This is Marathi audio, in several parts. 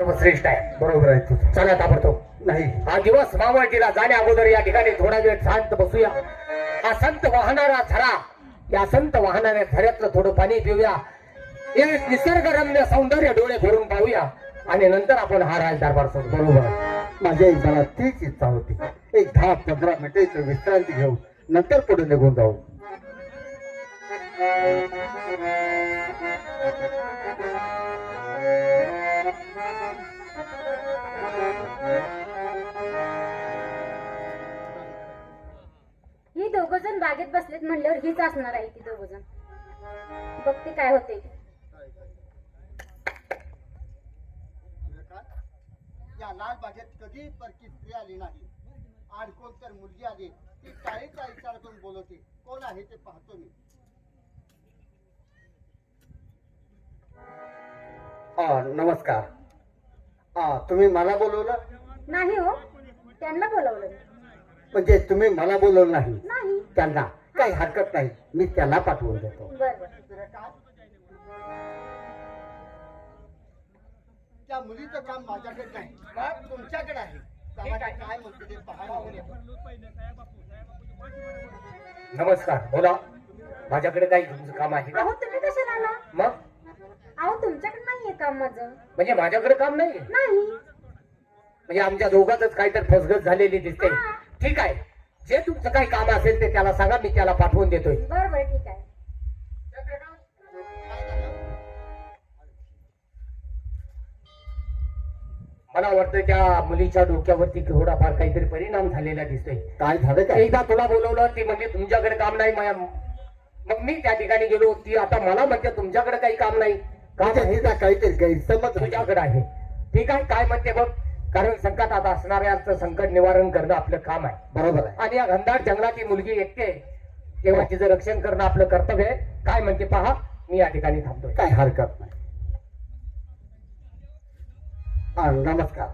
श्रेष्ठ आहे. बरोबर आहे. चला ताबडतोब. नाही. हा दिवस मावळतीला जाण्या अगोदर या ठिकाणी थोडा वेळ शांत बसूया. हा संत वाहणारा झरा. या संत वाहणाऱ्या झऱ्यातलं थोडं पाणी पिऊया. हे निसर्गरम्य सौंदर्य डोळे भरून पाहूया. आणि नंतर आपण हा राज दरबार सोडू. बरोबर आहे. माझ्या मला तीच इच्छा होती. एक दहा पंधरा मिनिटाची विश्रांती घेऊ नंतर पुढे निघून जाऊ. ही दोघ जण बागेत बसलेत म्हणल्यावर हीच असणार आहे ती दोघ जण. बघते काय होते या लाल बागेत कधी परकी स्त्री आली नाही. आणि कोण तर मुलगी आली. ती टाळीचा विचार करून बोलवते. कोण आहे ते पाहतो मी. नमस्कार. हा तुम्ही मला बोलवलं? नाही हो. त्यांना बोलवलं. म्हणजे तुम्ही मला बोलवलं नाही? नाही. त्यांना. काही हरकत नाही. मी त्यांना पाठवून देतो. बर बर. सूर्यकांत, त्या मुलीचं काम माझ्याकडे नाही. काम तुमच्याकडे आहे. काय म्हणते ते पाहायला नमस्कार. बोला. माझ्याकडे काही तुमचं काम आहे का? अहो तुम्ही कशाला आला? मग? अहो तुमच्याकडे नाहीये काम माझं. म्हणजे माझ्याकडे काम नाही नाही. म्हणजे आमच्या दोघातच काहीतरी फसगत झालेली दिसते. ठीक आहे. जे तुमचं काही काम असेल ते त्याला सांगा मी त्याला पाठवून देतोय. बर बर ठीक आहे. मला वाटतं त्या मुलीच्या डोक्यावरती थोडाफार काहीतरी परिणाम झालेला दिसतोय. काय झालं काय? एकदा तुला बोलवलं ती म्हणजे तुमच्याकडे काम नाही माझ्या मग मी त्या ठिकाणी गेलो ती आता मला म्हणते तुमच्याकडे काही काम नाही. हिचा काहीतरी गैरसमज तुझ्याकडे आहे. ठीक आहे काय म्हणते बघ. कारण संकटात असणाऱ्यांचं संकट निवारण करणं आपलं काम आहे. बरोबर आहे. आणि या घनदाट जंगलात ही मुलगी एकटे. तेव्हा तिचं रक्षण करणं आपलं कर्तव्य आहे. काय म्हणते पहा मी या ठिकाणी थांबतोय. काय हरकत नाही. हा नमस्कार.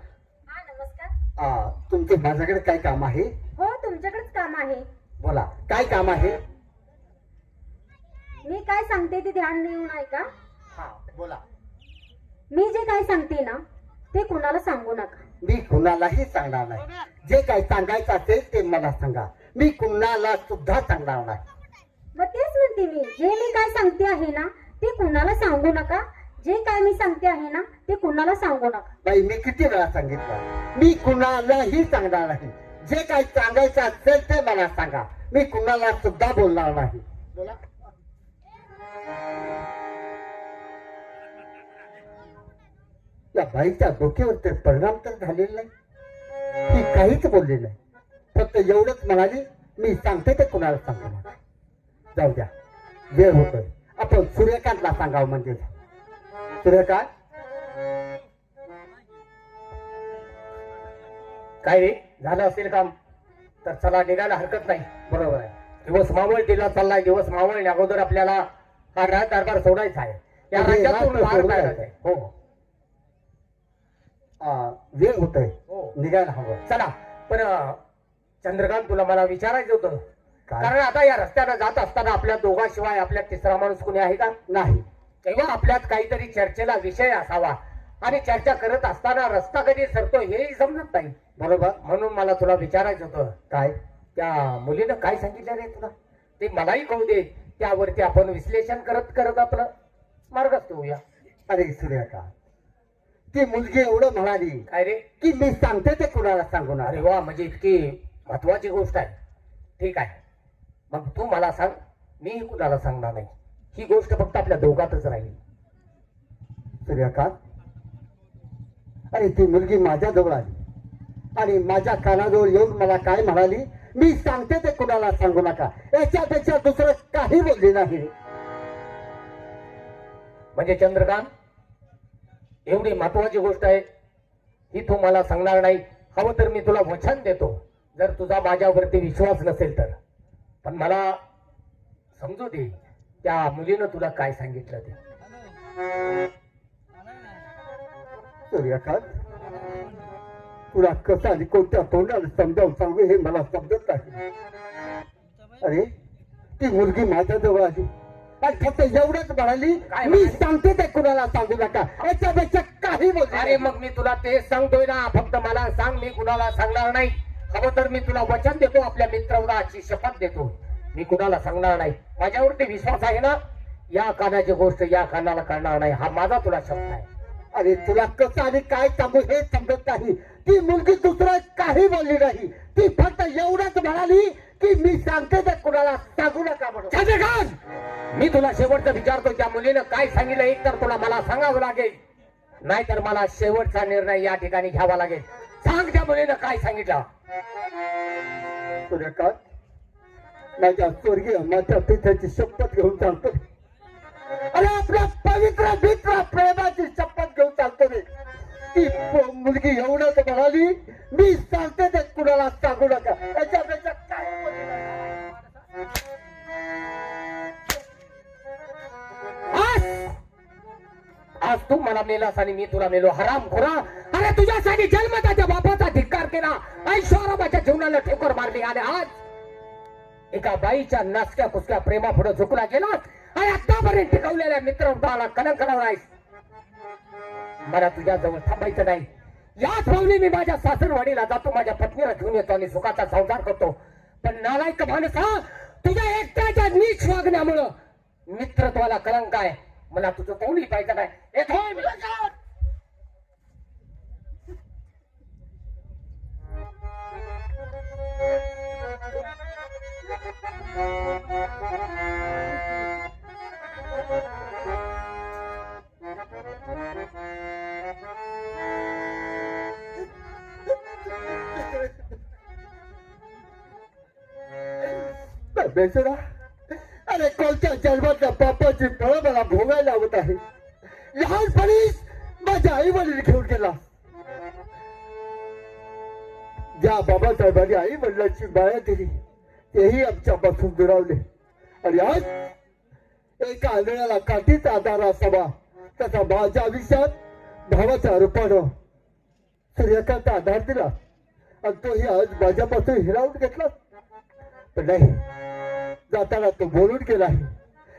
हा नमस्कार. हा तुमचे माझ्याकडे काय काम आहे? हो तुमच्याकडेच काम आहे. बोला काय काम आहे? मी काय सांगते ते ध्यान देऊन ऐका. हा बोला. मी जे काय सांगते ना ते कुणाला सांगू नका. मी कुणालाही सांगणार नाही. जे काही सांगायचं असेल ते मला सांगा. मी कुणाला सुद्धा सांगणार नाही. मग तेच म्हणते मी. जे मी काय सांगते आहे ना ते कुणाला सांगू नका. जे काय मी सांगते आहे ना ते कुणाला सांगू नका. बाई मी किती वेळा सांगितलं? मी कुणालाही सांगणार नाही. जे काही सांगायचं असेल ते मला सांगा. मी कुणाला सुद्धा बोलणार नाही. बोला. या बाईच्या डोक्यावर तर परिणाम तर झालेला नाही. ती काहीच बोलली नाही. फक्त एवढंच म्हणाली मी सांगते ते कुणाला सांगू नका. जाऊ द्या. वेळ होतोय. आपण सूर्यकांतला सांगावं म्हणजे. सूर्यकांत? काय रे? झालं असेल काम? तर चला निघायला हरकत नाही. बरोबर आहे. दिवस मावळ दिला चाललाय दिवस मावळ अगोदर आपल्याला हा राज दरबार सोडायचा आहे. या म्हणजे राज्यातून. हो. वेळ होतोय. हो. निघायला हवं. चला पण चंद्रकांत तुला मला विचारायचं होतं? कारण आता या रस्त्यानं जात असताना आपल्या दोघांशिवाय आपल्या तिसरा माणूस कोणी आहे का? नाही. तेव्हा आपल्यात काहीतरी चर्चेला विषय असावा. आणि चर्चा करत असताना रस्ता कधी सरतो हेही समजत नाही. बरोबर. म्हणून मला तुला विचारायचं होतं. काय? त्या मुलीनं काय सांगितलं रे तुला? ते मलाही कळू दे. त्यावरती आपण विश्लेषण करत करत आपलं मार्गस्थ होऊया. अरे सूर्यकांत ती मुलगी एवढं म्हणाली काय रे? की मी सांगते ते कुणाला सांगू अरे वा म्हणजे इतकी महत्वाची गोष्ट आहे. ठीक आहे. मग तू मला सांग मी कुणाला सांगणार नाही. ही गोष्ट फक्त आपल्या दोघातच राहील. सूर्यकांत अरे ती मुलगी माझ्या जवळ आली. आणि माझ्या कानाजवळ येऊन मला काय म्हणाली? मी सांगते ते कुणाला सांगू नका. याच्यापेक्षा दुसरं काही बोलली नाही. म्हणजे चंद्रकांत? एवढी महत्वाची गोष्ट आहे. ही तू मला सांगणार नाही. हवं तर मी तुला वचन देतो. जर तुझा माझ्यावरती विश्वास नसेल तर. पण मला समजू दे त्या मुलीनं तुला काय सांगितलं ते. सूर्यकांत तुला कसं आणि कोणत्या तोंडाने समजावून सांगू हे मला समजत नाही. अरे ती मुलगी माझ्याजवळ आली. पण फक्त एवढंच म्हणाली मी? सांगते ते कुणाला सांगू नका. याच्यापेक्षा काही बोलले अरे मग मी तुला तेच सांगतोय ना फक्त मला सांग मी कुणाला सांगणार नाही. हवं तर मी तुला वचन देतो आपल्या मित्रवराची शपथ देतो. मी कुणाला सांगणार नाही. माझ्यावरती विश्वास आहे ना या कानाची गोष्ट या कानाला करणार नाही. हा माझा तुला शब्द आहे. अरे तुला कसं आणि काय सांगू हे समजत नाही. ती मुलगी दुसरं काही बोलली नाही. ती फक्त एवढंच म्हणाली की मी सांगते ते कुणाला सांगू नका म्हणून. मी तुला शेवटचं विचारतो त्या मुलीनं काय सांगितलं एक तर तुला मला सांगावं लागेल. नाहीतर मला शेवटचा निर्णय या ठिकाणी घ्यावा लागेल. सांग त्या मुलीनं काय सांगितलं. सूर्यकांत माझ्या स्वर्गीय माझ्या पित्याची शपथ घेऊन चालतो. अरे आपल्या पवित्र मित्र प्रेमाची शपथ घेऊन चालतो रे ती मुलगी एवढंच म्हणाली मी तू मला आणि मी तुला मेलो. हराम खुरा. अरे तुझ्यासाठी जन्मताच्या बापाचा धिक्कार केला. ऐश्वराबाच्या जीवनाला ठोकर मारली. आणि आज एका बाईच्या नासक्या कुसक्या प्रेमा पुढे झुकला गेला. आणि आतापर्यंत टिकवलेल्या मित्रवताला कलंक लावलायस. मला तुझ्या जवळ थांबायचं नाही. याच पावली मी माझ्या सासरवाडीला जातो. माझ्या पत्नीला घेऊन येतो आणि सुखाचा संसार करतो. पण नालायक माणसा तुझ्या एकट्याच्या नीच वागण्यामुळं मित्रत्वाला कलंक आहे. मला तुझं कोणी पाहिजे नाही. अरे कोणत्या जन्माच्या पापाची फळ मला भोगायला आवत आहे? लहानपणीच माझ्या आई वडील घेऊन गेला. ज्या बाबासाहेबांनी आई वडिलांची माया दिली तेही आमच्यापासून दुरावले. आणि आज एका आंधळ्याला काठीचा आधार असावा तसा माझ्या आयुष्यात भावाच्या रूपानं सूर्यकांत आधार दिला. आणि तोही आज माझ्यापासून हिरावून घेतला. पण नाही जाताना तो बोलून गेला आहे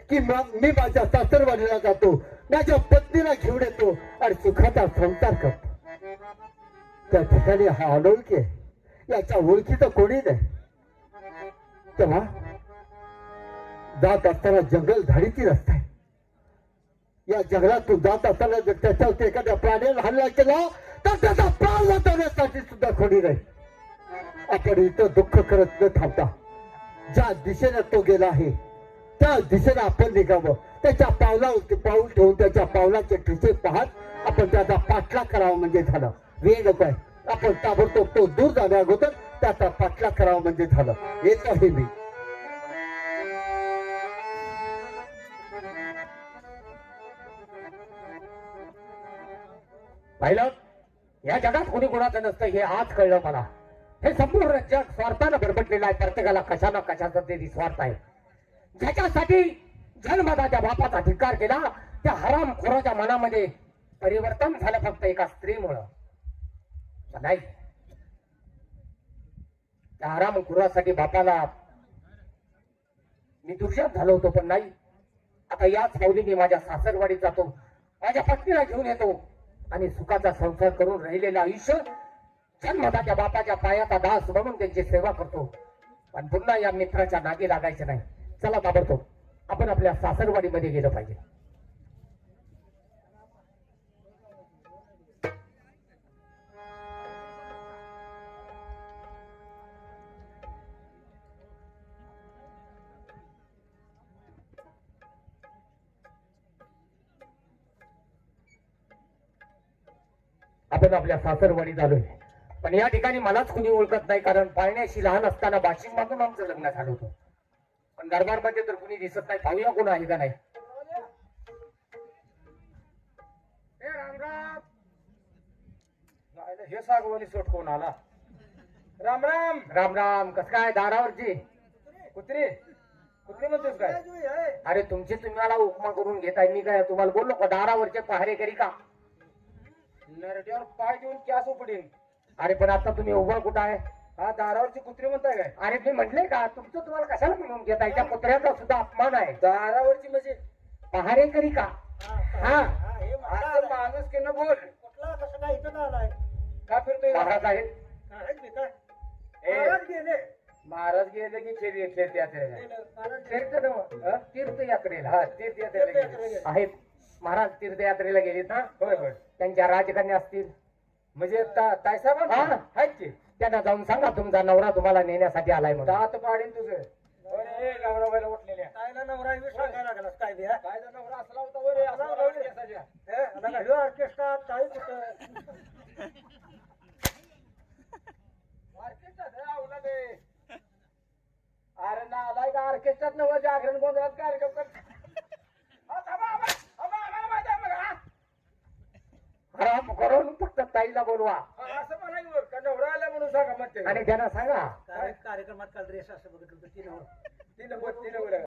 की मग मी माझ्या सासरवाडीला जातो माझ्या पत्नीला घेऊन येतो आणि सुखाचा संसार करतो. त्या ठिकाणी हा अनोळखी आहे. याच्या ओळखीचं कोणी नाही. तेव्हा जात असताना जंगल झाडीची रस्ता आहे. या जंगलात तू जात असताना जर त्याच्यावरती एखाद्या प्राण्याला हल्ला केला तर त्याचा प्राण वाचवण्यासाठी सुद्धा खोडी नाही. आपण इथं दुःख करत न थांबता ज्या दिशेने तो गेला आहे त्या दिशेने आपण निघावं. त्याच्या पावलावरती पाऊल ठेवून त्याच्या पावलाचे ठिसे पाहत आपण त्याचा पाठला करावा म्हणजे झालं. वेळ नको आहे. आपण ताबडतोब तो दूर जाण्या अगोदर त्याचा पाठलाग करावा म्हणजे झालं. येत आहे मी. पाहिलं? या जगात कोणी कोणाचं नसतं हे आज कळलं मला. हे संपूर्ण जग स्वार्थानं भरभटलेलं आहे. प्रत्येकाला कशा ना कशाचा तरी स्वार्थ आहे. ज्याच्यासाठी जन्मदाच्या बापाचा धिक्कार केला त्या हराम खोराच्या मनामध्ये परिवर्तन झालं फक्त एका स्त्रीमुळं. नाही. त्या आराम खुरासाठी बापाला मी दुष्यात झालो होतो पण नाही. आता याच सावली मी माझ्या सासरवाडीत जातो. माझ्या पत्नीला घेऊन येतो. आणि सुखाचा संसार करून राहिलेलं आयुष्य जन्मदाच्या बापाच्या पायाचा दास म्हणून त्यांची सेवा करतो. पण पुन्हा या मित्राच्या नागी लागायचं नाही. चला ताबडतोब. आपण आपल्या सासरवाडीमध्ये गेलं पाहिजे. आपण आपल्या सासरवाडीत आलोय पण या ठिकाणी मलाच कुणी ओळखत नाही कारण पाळण्याशी लहान असताना बाशिंग मागून आमचं लग्न झालं होतं. पण दरबारमध्ये तर कुणी दिसत नाही पाहूया कोण आहे का नाही? हे सागवानी सोट कोण आला? राम राम. राम राम. कस काय दारावरची? कुत्री? कुत्री म्हणतोस काय? अरे तुमची तुम्हाला उपमा करून घेताय मी काय तुम्हाला बोललो का? दारावरचे पहारेकरी का? नरड्यावर पाय देऊन कॅस उपडीन अरे पण आता तुम्ही उभा कुठं आहे हा दारावरची कुत्री म्हणताय काय अरे मी म्हटले का तुमचं तुम्हाला कशाला म्हणून घेताय त्या कुत्र्याचा सुद्धा अपमान आहे दारावरची म्हणजे पहारेकरी का हा असं माणूस की न बोल कुठला कसं काय इथं आलाय का फिरतोय महाराज आहेत ए, महाराज गेले की खेळ खेळ यात्रेला तीर्थ तीर्थयात्रेला हा तीर्थयात्रेला गेले. आहेत महाराज तीर्थयात्रेला गेलेत ना? होय होय. त्यांच्या राजकन्या असतील. म्हणजे हा. आहेत की? त्यांना जाऊन सांगा तुमचा नवरा तुम्हाला नेण्यासाठी आलाय म्हणून. दात पाडीन तुझं. अरे गावराबाईला उठलेल्या. कायला नवरा सांगायला लागलास काय बी? काय जर नवरा असला होता वरे असला होता वरे. केसाच्या. हे, आता काय? ह्यो ऑर्केस्ट्रा काय कुठं? ऑर्केस्ट्रात हे आवला ते. अरे ना आलाय का ऑर्केस्ट्रात नवं जागरण गोंधळात कार्यक्रम कर हा, थांबा, थांबा, थांबा, आम्हाला माहिती आहे बघा. आराम करून फक्त ताईला बोलवा असं म्हणा की नवरा आला म्हणून सांगा मग ते. आणि त्यांना सांगा कार्य- कार्यक्रमात काल ड्रेस असं बघितलं होतं तिनं तिनं तिनं.